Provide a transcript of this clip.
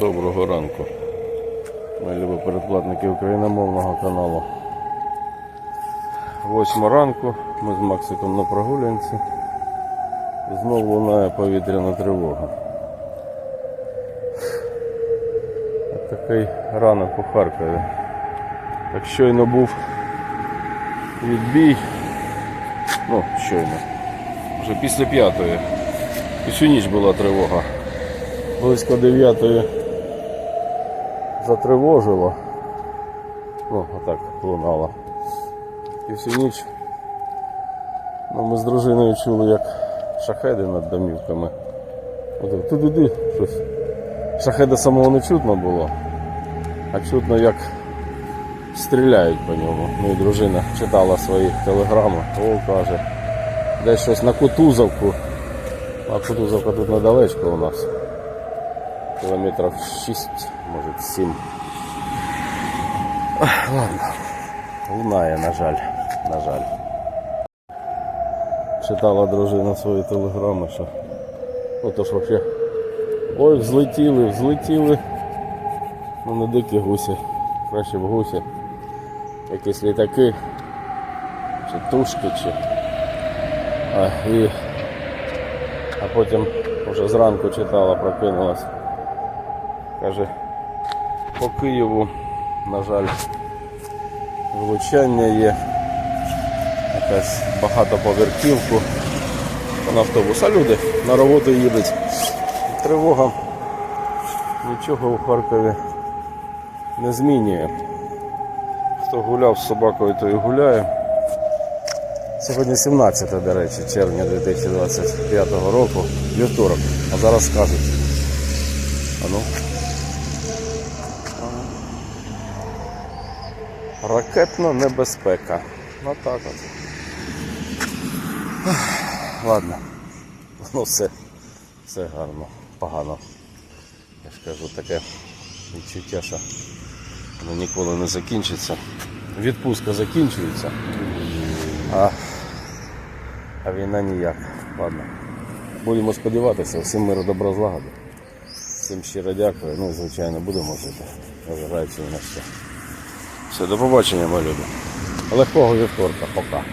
Доброго ранку. Мої любі передплатники україномовного каналу. Восьма ранку. Ми з Максиком на прогулянці. Знов лунає повітряна тривога. Такий ранок у Харкові. Так щойно був відбій. Ну, щойно. Вже після п'ятої. І всю ніч була тривога. Близько дев'ятої затривожило. Ну, отак лунало. І всю ніч ну, ми з дружиною чули, як шахеди над домівками. Отак, туди щось. Шахеда самого не чутно було, а чутно, як стріляють по ньому. Ну і дружина читала свої телеграми, о, каже, десь щось на Кутузовку. А Кутузовка тут недалечко у нас. Кілометрів 6, може 7. Ах, Ладно. Лунає, на жаль. На жаль. Читала дружина свої телеграми, що. Ну то ж вообще. Ой, взлетіли, взлетіли. Ну не дикі гусі. Краще б гусі. Якісь літаки. Чи тушки, чи. А, і... а потім вже зранку читала, прокинулась. Каже, по Києву, на жаль, влучання є. Якась багатоповерхівку. На автобус. А люди на роботу їдуть. Тривога нічого у Харкові не змінює. Хто гуляв з собакою, той і гуляє. Сьогодні 17, до речі, червня 2025 року, вівторок. А зараз скажуть. А ну. Ракетна небезпека. Ну так от. Ладно. Ну все. Все гарно. Погано. Я ж кажу, таке відчуття, що воно ніколи не закінчиться. Відпустка закінчується. А, а війна ніяк. Ладно. Будемо сподіватися, всім миру добра злагоди. Всім щиро дякую. Ну, звичайно, будемо жити. Незважаючи ні на що. Все, до побачення, мої люди. Легкого вівторка. Пока.